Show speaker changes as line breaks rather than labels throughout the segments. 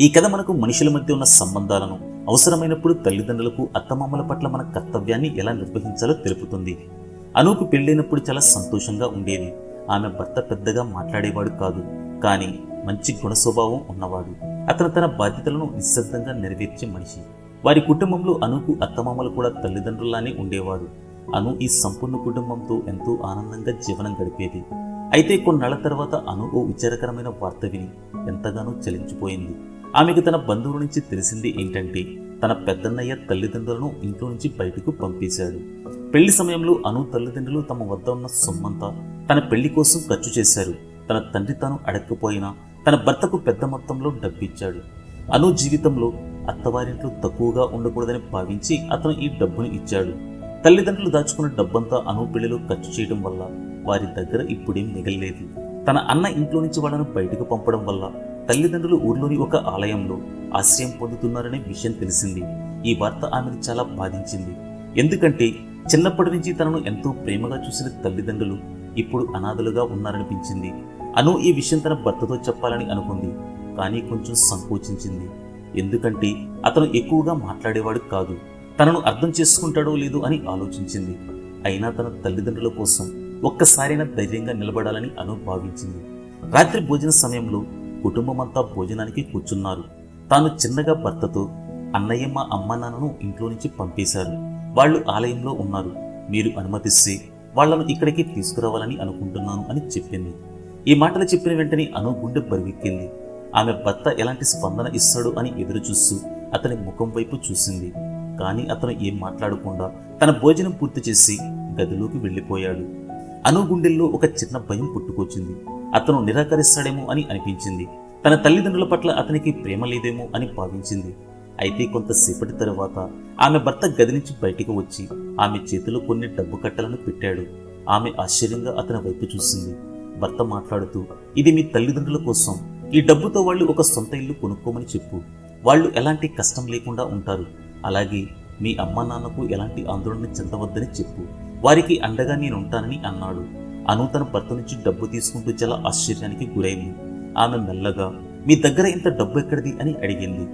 ఈ కథ మనకు మనుషుల మధ్య ఉన్న సంబంధాలను అవసరమైనప్పుడు తల్లిదండ్రులకు అత్తమామల పట్ల మన కర్తవ్యాన్ని ఎలా నిర్వహించాలో తెలుపుతుంది. అనూకు పెళ్ళైనప్పుడు చాలా సంతోషంగా ఉండేది. ఆమె భర్త పెద్దగా మాట్లాడేవాడు కాదు. కానీ మంచి గుణ స్వభావం ఉన్నవాడు. అతను తన బాధ్యతలను నిశ్శబ్దంగా నెరవేర్చే మనిషి. వారి కుటుంబంలో అనుకు అత్తమామలు కూడా తల్లిదండ్రులానే ఉండేవారు. అను ఈ సంపూర్ణ కుటుంబంతో ఎంతో ఆనందంగా జీవనం గడిపేది. అయితే కొన్నాళ్ళ తర్వాత అను ఓ విచారకరమైన వార్త విని ఎంతగానో చలించిపోయింది. ఆమెకు తన బంధువుల నుంచి తెలిసింది ఏంటంటే తన పెద్దన్నయ్య తల్లిదండ్రులను ఇంట్లో నుంచి బయటకు పంపేశాడు పెళ్ళి సమయంలో అను తల్లిదండ్రులు తమ వద్ద ఉన్న సొమ్మంతా తన పెళ్ళి కోసం ఖర్చు చేశారు. తన తండ్రి తాను అడగకపోయినా తన భర్తకు పెద్ద మొత్తంలో డబ్బిచ్చాడు. అను జీవితంలో అత్తవారింట్లో తక్కువగా ఉండకూడదని భావించి అతను ఈ డబ్బును ఇచ్చాడు. తల్లిదండ్రులు దాచుకున్న డబ్బంతా అను పెళ్ళిలో ఖర్చు చేయడం వల్ల వారి దగ్గర ఇప్పుడేం మిగలలేదు. తన అన్న ఇంట్లో నుంచి వాళ్ళను బయటకు పంపడం వల్ల తల్లిదండ్రులు ఊర్లోని ఒక ఆలయంలో ఆశ్రయం పొందుతున్నారనే విషయం తెలిసింది. ఈ వార్త ఆమెను చాలా బాధించింది. ఎందుకంటే చిన్నప్పటి నుంచి తనను ఎంతో ప్రేమగా చూసిన తల్లిదండ్రులు ఇప్పుడు అనాథలుగా ఉన్నారనిపించింది. అను ఈ విషయం తన భర్తతో చెప్పాలని అనుకుంది. కానీ కొంచెం సంకోచించింది. ఎందుకంటే అతను ఎక్కువగా మాట్లాడేవాడు కాదు. తనను అర్థం చేసుకుంటాడో లేదో అని ఆలోచించింది. అయినా తన తల్లిదండ్రుల కోసం ఒక్కసారైనా ధైర్యంగా నిలబడాలని అను భావించింది. రాత్రి భోజన సమయంలో కుటుంబమంతా భోజనానికి కూర్చున్నారు. తాను చిన్నగా భర్తతో అన్నయ్యమ్మ అమ్మ నాన్నను ఇంట్లో నుంచి పంపేశారు. వాళ్ళు ఆలయంలో ఉన్నారు. మీరు అనుమతిస్తే వాళ్ళను ఇక్కడికి తీసుకురావాలని అనుకుంటున్నాను అని చెప్పింది. ఈ మాటలు చెప్పిన వెంటనే అను గుండె బరివెక్కింది. ఆమె భర్త ఎలాంటి స్పందన ఇస్తాడు అని ఎదురు చూస్తూ అతని ముఖం వైపు చూసింది. కానీ అతను ఏం మాట్లాడకుండా తన భోజనం పూర్తి చేసి గదిలోకి వెళ్ళిపోయాడు. అను గుండెల్లో ఒక చిన్న భయం పుట్టుకొచ్చింది. అతను నిరాకరిస్తాడేమో అని అనిపించింది. తన తల్లిదండ్రుల పట్ల అతనికి ప్రేమ లేదేమో అని భావించింది. అయితే కొంతసేపటి తరువాత ఆమె భర్త గది నుంచి బయటికి వచ్చి ఆమె చేతిలో కొన్ని డబ్బు కట్టలను పెట్టాడు. ఆమె ఆశ్చర్యంగా అతని వైపు చూసింది. భర్త మాట్లాడుతూ ఇది మీ తల్లిదండ్రుల కోసం. ఈ డబ్బుతో వాళ్ళు ఒక సొంత ఇల్లు కొనుక్కోమని చెప్పు. వాళ్ళు ఎలాంటి కష్టం లేకుండా ఉంటారు. అలాగే మీ అమ్మ నాన్నకు ఎలాంటి ఆందోళన చెందవద్దని చెప్పు. వారికి అండగా నేను ఉంటానని అన్నాడు. అను తన భర్త నుంచి డబ్బు తీసుకుంటూ చాలా ఆశ్చర్యానికి గురైంది. ఆమె మెల్లగా మీ దగ్గర ఇంత డబ్బు ఎక్కడిది? అని అడిగింది.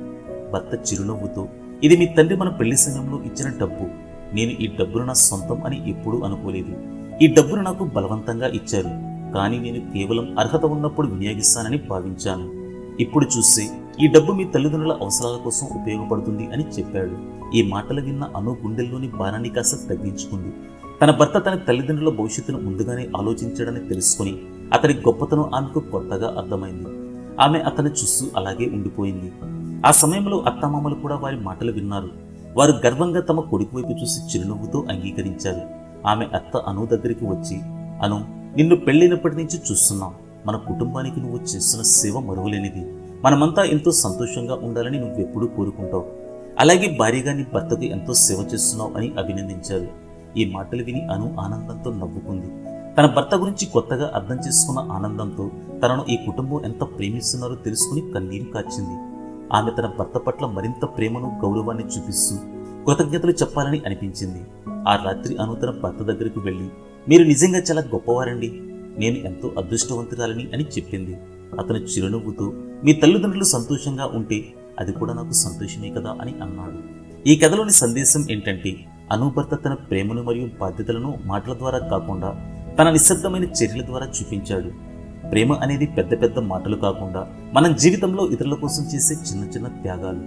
భర్త చిరునవ్వుతో ఇది మీ తండ్రి మన పెళ్ళి సమయంలో ఇచ్చిన డబ్బు. నేను ఈ డబ్బును నా సొంతం అని ఎప్పుడూ అనుకోలేదు. ఈ డబ్బును నాకు బలవంతంగా ఇచ్చారు. కానీ నేను కేవలం అర్హత ఉన్నప్పుడు వినియోగిస్తానని భావించాను. ఇప్పుడు చూస్తే ఈ డబ్బు మీ తల్లిదండ్రుల అవసరాల కోసం ఉపయోగపడుతుంది అని చెప్పాడు. ఈ మాటలు విన్న అను గుండెల్లోని భారాన్ని కాస్త తగ్గించుకుంది. తన భర్త తన తల్లిదండ్రుల భవిష్యత్తును ముందుగానే ఆలోచించాడని తెలుసుకుని అతని గొప్పతనం ఆమెకు కొత్తగా అర్థమైంది. ఆమె అతను చూస్తూ అలాగే ఉండిపోయింది. ఆ సమయంలో అత్తమామలు కూడా వారి మాటలు విన్నారు. వారు గర్వంగా తమ కొడుకు వైపు చూసి చిరునవ్వుతో అంగీకరించారు. ఆమె అత్త అను దగ్గరికి వచ్చి అను నిన్ను పెళ్ళైనప్పటి నుంచి చూస్తున్నాం. మన కుటుంబానికి నువ్వు చేస్తున్న సేవ మరువలేనిది. మనమంతా ఎంతో సంతోషంగా ఉండాలని నువ్వెప్పుడూ కోరుకుంటావు. అలాగే భార్యగా నీ భర్తకు ఎంతో సేవ చేస్తున్నావు అని అభినందించారు. ఈ మాటలు విని అను ఆనందంతో నవ్వుకుంది. తన భర్త గురించి కొత్తగా అర్థం చేసుకున్న ఆనందంతో తనను ఈ కుటుంబం ఎంత ప్రేమిస్తున్నారో తెలుసుకుని కన్నీరు కార్చింది ఆమె తన భర్త పట్ల మరింత ప్రేమను గౌరవాన్ని చూపిస్తూ కృతజ్ఞతలు చెప్పాలని అనిపించింది. ఆ రాత్రి అను తన భర్త దగ్గరకు వెళ్ళి మీరు నిజంగా చాలా గొప్పవారండి. నేను ఎంతో అదృష్టవంతురాలని అని చెప్పింది. అతను చిరునవ్వుతూ మీ తల్లిదండ్రులు సంతోషంగా ఉంటే అది కూడా నాకు సంతోషమే కదా అని అన్నాడు. ఈ కథలోని సందేశం ఏంటంటే అనుభర్త తన ప్రేమను మరియు బాధ్యతలను మాటల ద్వారా కాకుండా తన నిశ్శబ్దమైన చర్యల ద్వారా చూపించాడు. ప్రేమ అనేది పెద్ద పెద్ద మాటలు కాకుండా మనం జీవితంలో ఇతరుల కోసం చేసే చిన్న చిన్న త్యాగాలు.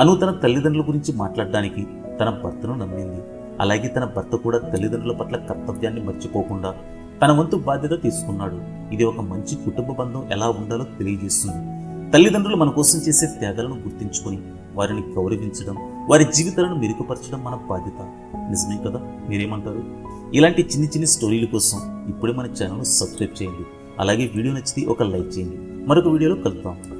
అను తన తల్లిదండ్రుల గురించి మాట్లాడడానికి తన భర్తను నమ్మింది. అలాగే తన భర్త కూడా తల్లిదండ్రుల పట్ల కర్తవ్యాన్ని మర్చిపోకుండా తన వంతు బాధ్యత తీసుకున్నాడు. ఇది ఒక మంచి కుటుంబ బంధం ఎలా ఉండాలో తెలియజేస్తుంది. తల్లిదండ్రులు మన కోసం చేసే త్యాగాలను గుర్తించుకొని వారిని గౌరవించడం వారి జీవితాలను మెరుగుపరచడం మన బాధ్యత. నిజమే కదా? మీరేమంటారు? ఇలాంటి చిన్ని చిన్ని స్టోరీల కోసం ఇప్పుడే మన ఛానల్ను సబ్స్క్రైబ్ చేయండి. అలాగే వీడియో నచ్చితే ఒక లైక్ చేయండి. మరొక వీడియోలో కలుద్దాం.